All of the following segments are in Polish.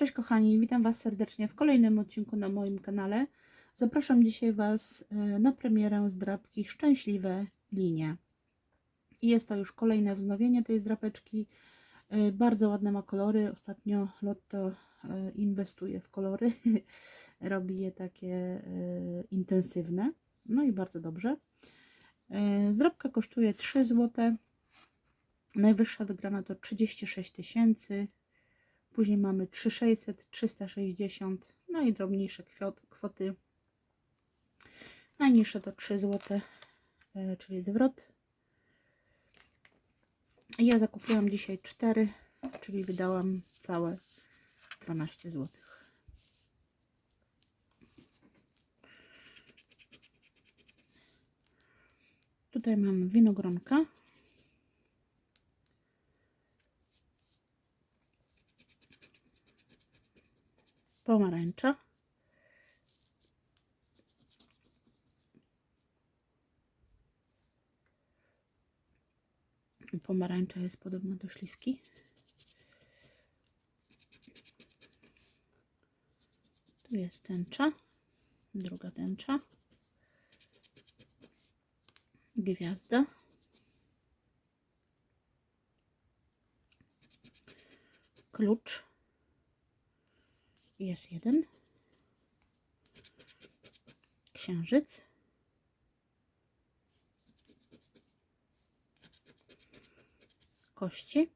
Cześć kochani, witam Was serdecznie w kolejnym odcinku na moim kanale. Zapraszam dzisiaj Was e, na premierę zdrabki Szczęśliwe Linie. Jest to już kolejne wznowienie tej zdrapeczki. E, Bardzo ładne ma kolory. Ostatnio Lotto e, inwestuje w kolory. Robi je takie intensywne. No i bardzo dobrze. Zdrabka kosztuje 3 zł. Najwyższa wygrana to 36 tysięcy. Później mamy 3600, 360, no i drobniejsze kwoty. Najniższe to 3 zł, e, czyli zwrot. Ja zakupiłam dzisiaj 4, czyli wydałam całe 12 zł. Tutaj mamy winogronka. Pomarańcza. Pomarańcza jest podobna do śliwki. Tu jest tęcza, druga tęcza, gwiazda. Klucz jest jeden. Księżyc. Kości.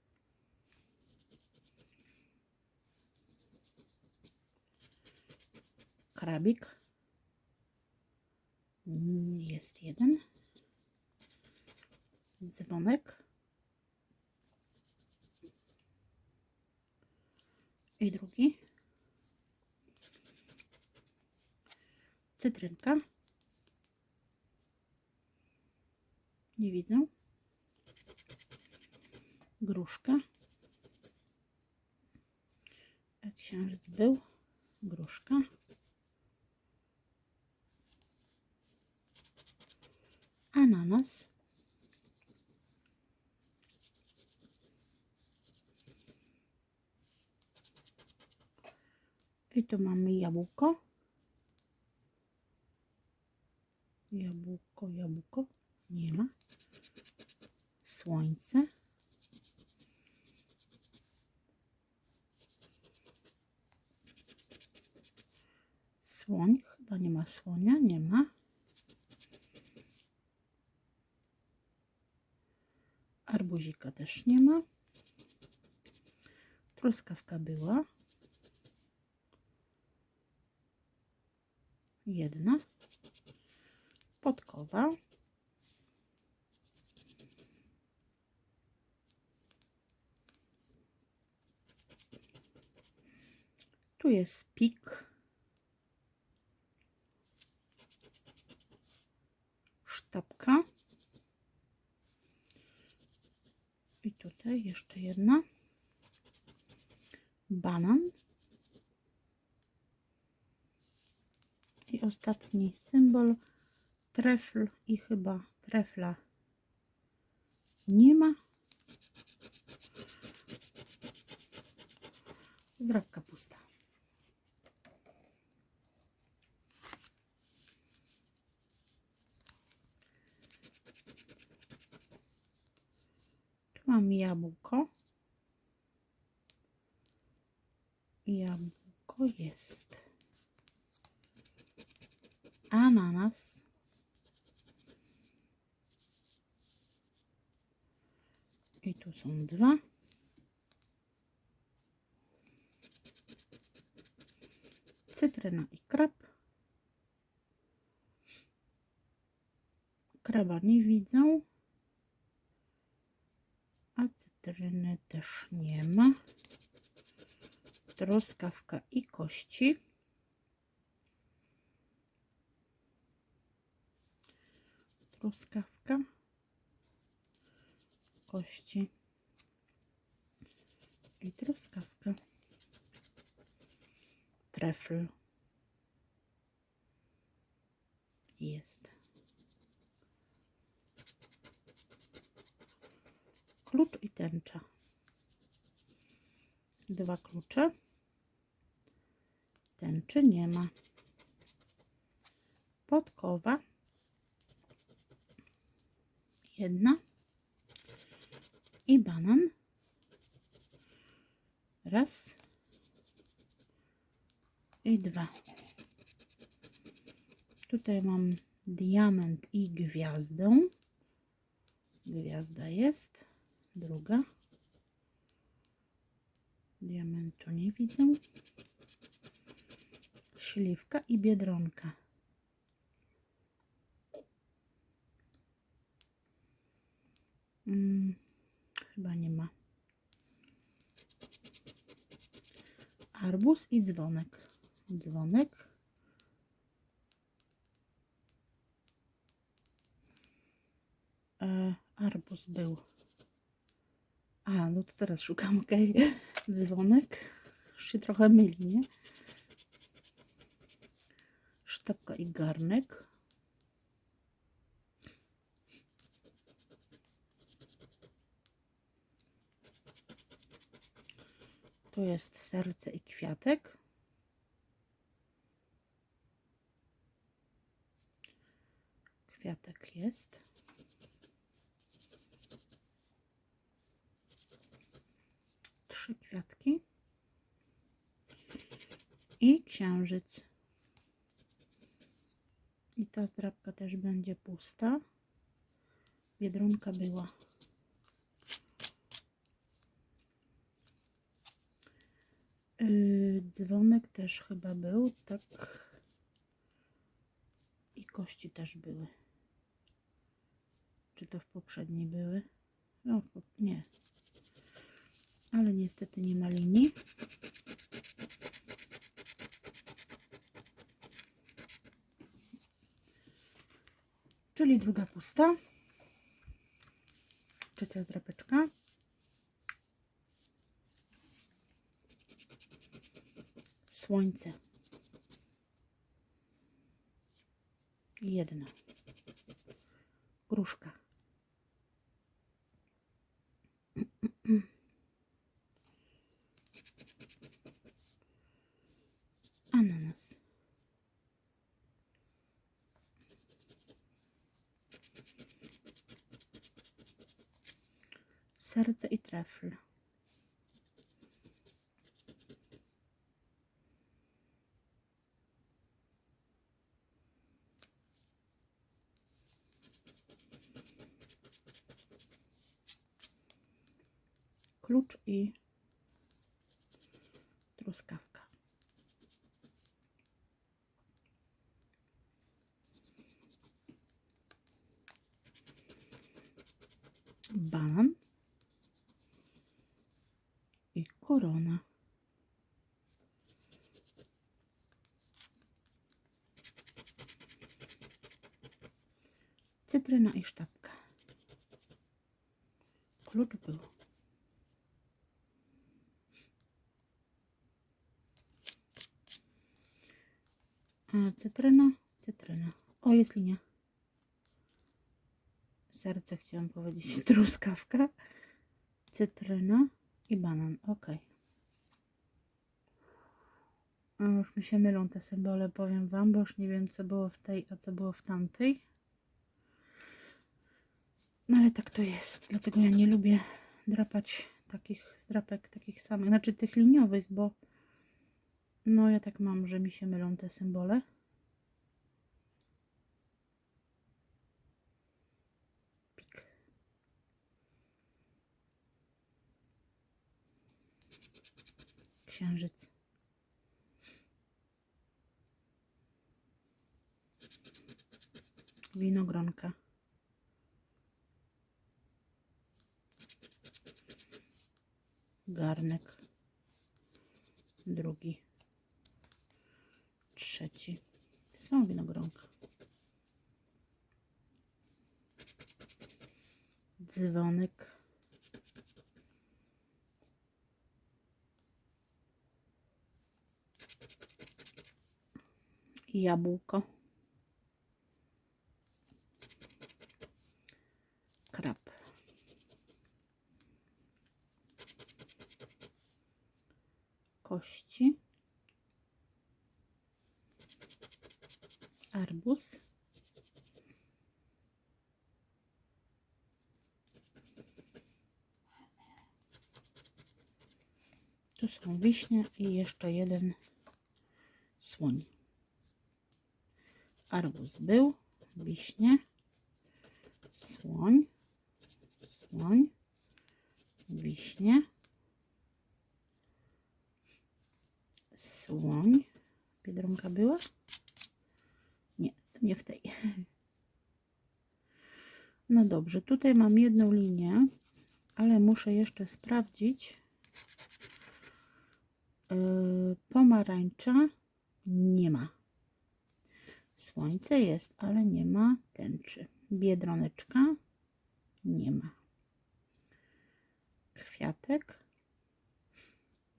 Krabik. Jest jeden. Dzwonek. I drugi. Cytrynka. Nie widzę. Gruszka. Jak księżyc był. Gruszka. Ananas. I tu mamy jabłko. Jabłko, jabłko. Nie ma. Słońce. Słoń. Chyba nie ma słonia. Nie ma. Arbuzika też nie ma. Truskawka była. Jedna podkowa. Tu jest pik. Sztabka. I tutaj jeszcze jedna. Banan. I ostatni symbol trefl i chyba trefla nie ma. Zdrabka pusta. Tu mam jabłko. Jabłko jest. Ananas. I tu są dwa. Cytryna i krab. Kraba nie widzę. A cytryny też nie ma. Truskawka i kości. Truskawka kości i truskawka. Trefl jest. Klucz i tęcza. Dwa klucze. Tęczy nie ma. Podkowa. Jedna. I banan. Raz. I dwa. Tutaj mam diament i gwiazdę. Gwiazda jest. Druga. Diamentu nie widzę. Śliwka i biedronka. Mm, chyba nie ma. Arbuz i dzwonek. Dzwonek. E, arbuz był. A, no to teraz szukam, okej. Dzwonek. Już się trochę myli, nie? Sztabka i garnek. Tu jest serce i kwiatek. Kwiatek jest. Trzy kwiatki. I księżyc. I ta zdrabka też będzie pusta. Biedronka była. Dzwonek też chyba był, tak. I kości też były. Czy to w poprzedniej były? No, nie. Ale niestety nie ma linii. Czyli druga pusta. Trzecia zdrapeczka. Słońce. Jedna. Gruszka. Ananas. Serce i trefl. Klucz i truskawka. Banan i korona. Cytryna i sztabka. Klucz był. Cytryna, cytryna. O, jest linia. Serce chciałam powiedzieć. Truskawka, cytryna i banan. Ok. A już mi się mylą te symbole, powiem Wam, bo już nie wiem, co było w tej, a co było w tamtej. No ale tak to jest. Dlatego ja nie lubię drapać takich zdrapek, takich samych, znaczy tych liniowych, bo no ja tak mam, że mi się mylą te symbole. Pik. Księżyc. Winogronka. Garnek. Drugi. Są winogronka. Dzwonek. Jabłko. Krab. Kości. arbuz. Tu są wiśnie i jeszcze jeden słoń. Arbuz był, wiśnie, słoń, słoń, wiśnie, słoń. Biedronka była? Nie, nie w tej. No dobrze, tutaj mam jedną linię, ale muszę jeszcze sprawdzić. Yy, pomarańcza nie ma. Słońce jest, ale nie ma tęczy. Biedroneczka nie ma. Kwiatek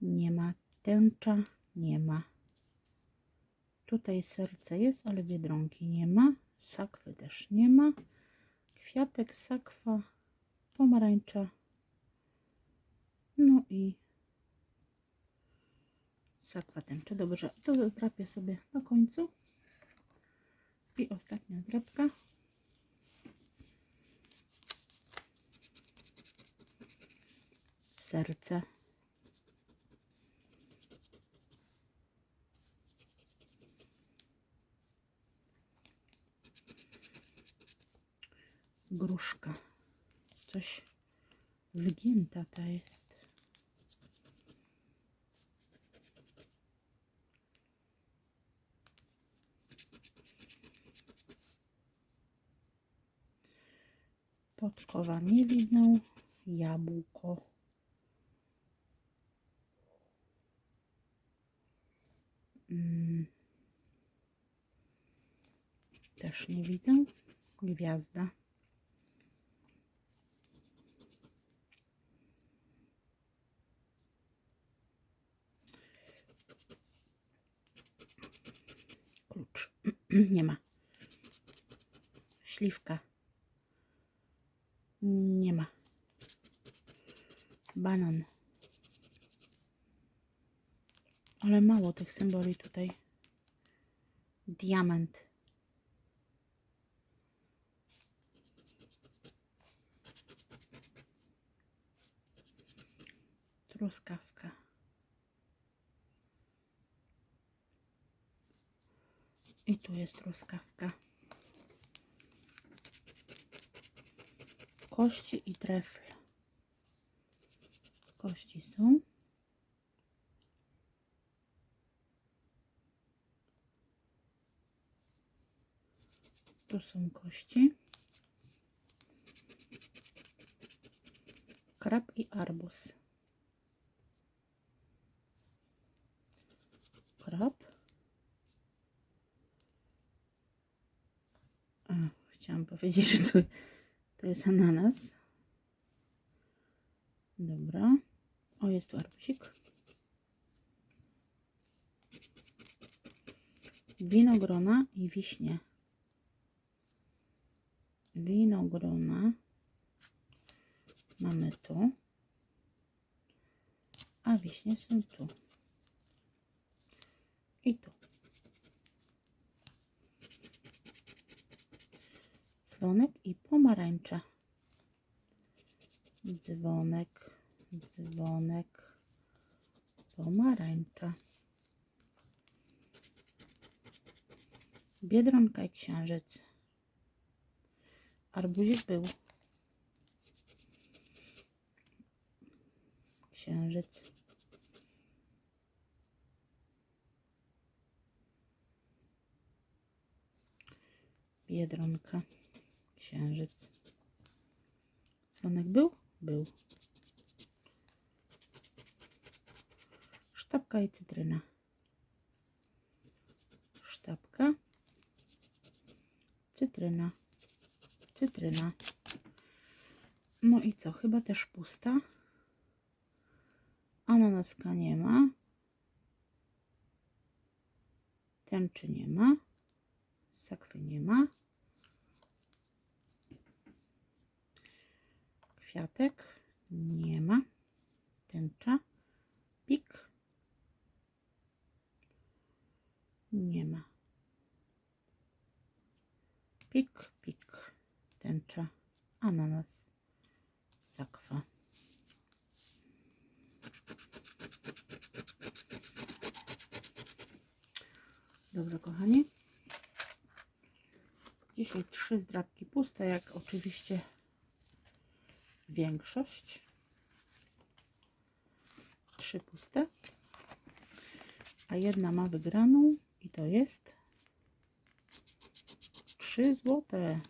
nie ma. Tęcza nie ma. Tutaj serce jest, ale biedronki nie ma. Sakwy też nie ma. Kwiatek, sakwa, pomarańcza. No i sakwa tęcza. Dobrze, to zdrapię sobie na końcu. I ostatnia zdrapka. Serce. Gruszka. Coś wygięta ta jest. Podkowa nie widzę. Jabłko. Mm. Też nie widzę. Gwiazda. Klucz. nie ma. Śliwka. Nie ma. Banan. Ale mało tych symboli tutaj. Diament. Truskawka. I tu jest truskawka. Kości i trefle. Kości są. Tu są kości. Krab i arbuz. Krab. A, chciałam powiedzieć, że to, to jest ananas. Dobra. O, jest tu. Winogrona i wiśnie. Winogrona mamy tu, a wiśnie są tu i tu. Dzwonek i pomarańcza. Dzwonek, dzwonek, pomarańcza. Biedronka i księżyc. Arbuzik był. Księżyc. Biedronka. Księżyc. Dzwonek był? Był. Sztabka i cytryna. Sztabka. Cytryna. Cytryna. No i co? Chyba też pusta. Ananaska nie ma. Tęczy nie ma. Sakwy nie ma. Kwiatek nie ma. Tęcza. Pik. Nie ma. Pik, pik. Tęcza. Ananas. Sakwa. Dobrze, kochani. Dzisiaj trzy zdrabki puste, jak oczywiście większość. Trzy puste. A jedna ma wygraną i to jest 3 złote.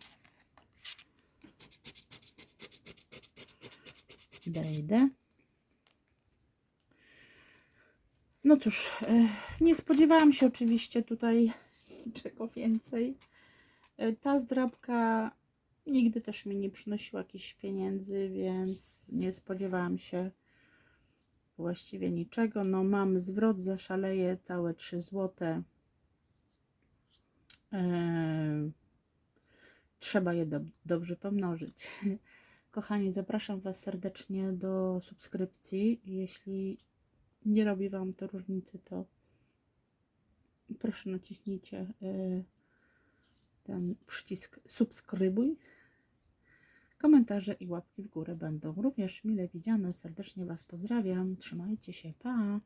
Dejdę. No cóż, e, nie spodziewałam się oczywiście tutaj niczego więcej. E, Ta zdrabka nigdy też mi nie przynosiła jakichś pieniędzy, więc nie spodziewałam się właściwie niczego. No mam zwrot, zaszaleję całe 3 złote. Eee, trzeba je dob- dobrze pomnożyć. Kochani, zapraszam Was serdecznie do subskrypcji. Jeśli nie robi Wam to różnicy, to proszę naciśnijcie e, ten przycisk subskrybuj. Komentarze i łapki w górę będą również mile widziane. Serdecznie Was pozdrawiam. Trzymajcie się. Pa!